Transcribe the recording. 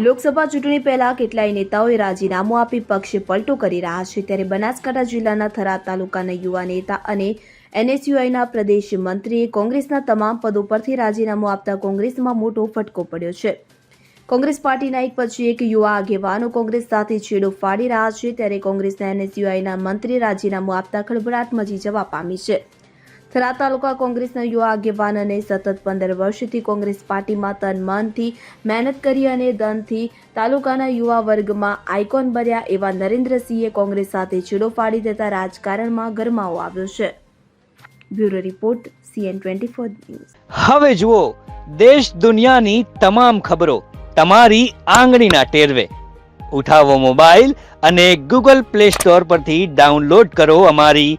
લોકસભા ચૂંટણી પહેલા કેટલાય નેતાઓએ રાજીનામું આપી પક્ષ પલટો કરી રહ્યા છે. ત્યારે બનાસકાંઠા જિલ્લાના થરાદ તાલુકાના યુવા નેતા અને એનએસયુઆઈના પ્રદેશ મંત્રીએ કોંગ્રેસના તમામ પદો પરથી રાજીનામું આપતા કોંગ્રેસમાં મોટો ફટકો પડ્યો છે. કોંગ્રેસ પાર્ટીના એક પછી એક યુવા આગેવાનો કોંગ્રેસ સાથે છેડો ફાડી રહ્યા છે. ત્યારે કોંગ્રેસના એનએસયુઆઈના મંત્રી રાજીનામું આપતા ખળભળાટ મચી જવા પામી છે. થરાદ તાલુકા કોંગ્રેસના યુવા આગેવાન સતત પંદર વર્ષથી કોંગ્રેસ પાર્ટીમાં તન મનથી મહેનત કરી અને ધનથી તાલુકાના યુવા વર્ગમાં આઇકોન બન્યા એવા નરેન્દ્રસિંહે કોંગ્રેસ સાથે છેડો ફાડી દેતા રાજકારણમાં ગરમાવો આવ્યો છે. Bureau report, CN news. હવે જુઓ, દેશ દુનિયાની તમામ ખબરો તમારી આંગળીના ટેરવે. ઉઠાવો મોબાઈલ અને ગૂગલ પ્લે સ્ટોર પરથી ડાઉનલોડ કરો અમારી